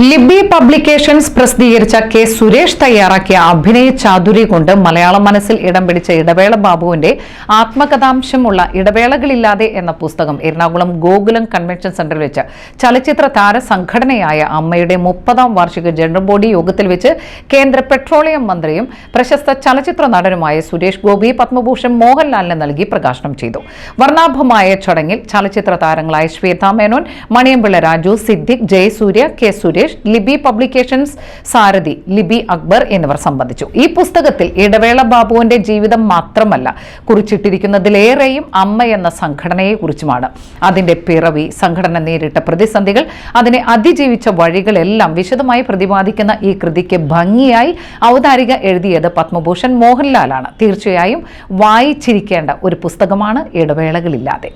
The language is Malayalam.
ലിബി പബ്ലിക്കേഷൻസ് പ്രസിദ്ധീകരിച്ച കെ സുരേഷ് തയ്യാറാക്കിയ അഭിനയ ചാതുരി കൊണ്ട് മലയാള മനസ്സിൽ ഇടം പിടിച്ച ഇടവേള ബാബുവിന്റെ ആത്മകഥാംശമുള്ള ഇടവേളകളില്ലാതെ എന്ന പുസ്തകം എറണാകുളം ഗോകുലം കൺവെൻഷൻ സെന്ററിൽ വെച്ച് ചലച്ചിത്ര താര സംഘടനയായ അമ്മയുടെ മുപ്പതാം വാർഷിക ജനറൽ ബോഡി യോഗത്തിൽ വെച്ച് കേന്ദ്ര പെട്രോളിയം മന്ത്രിയും പ്രശസ്ത ചലച്ചിത്ര നടനുമായ സുരേഷ് ഗോപി പത്മഭൂഷൺ മോഹൻലാലിന് നൽകി പ്രകാശനം ചെയ്തു. വർണാഭമായ ചടങ്ങിൽ ചലച്ചിത്ര താരങ്ങളായ ശ്വേതാ മേനോൻ മണിയമ്പിള്ള രാജു സിദ്ദിഖ് ജയസൂര്യ കെ സുരേഷ് ലിബി പബ്ലിക്കേഷൻസ് സാരഥി ലിബി അക്ബർ എന്നിവർ സംബന്ധിച്ചു. ഈ പുസ്തകത്തിൽ ഇടവേള ബാബുവിന്റെ ജീവിതം മാത്രമല്ല കുറിച്ചിട്ടിരിക്കുന്നതിലേറെയും അമ്മ എന്ന സംഘടനയെ കുറിച്ചുമാണ് അതിന്റെ പിറവി സംഘടന നേരിട്ട പ്രതിസന്ധികൾ അതിനെ അതിജീവിച്ച വഴികളെല്ലാം വിശദമായി പ്രതിപാദിക്കുന്ന ഈ കൃതിക്ക് ഭംഗിയായി ഔദാരിക എഴുതിയത് പത്മഭൂഷൺ മോഹൻലാലാണ്. തീർച്ചയായും വായിച്ചിരിക്കേണ്ട ഒരു പുസ്തകമാണ് ഇടവേളകളില്ലാതെ.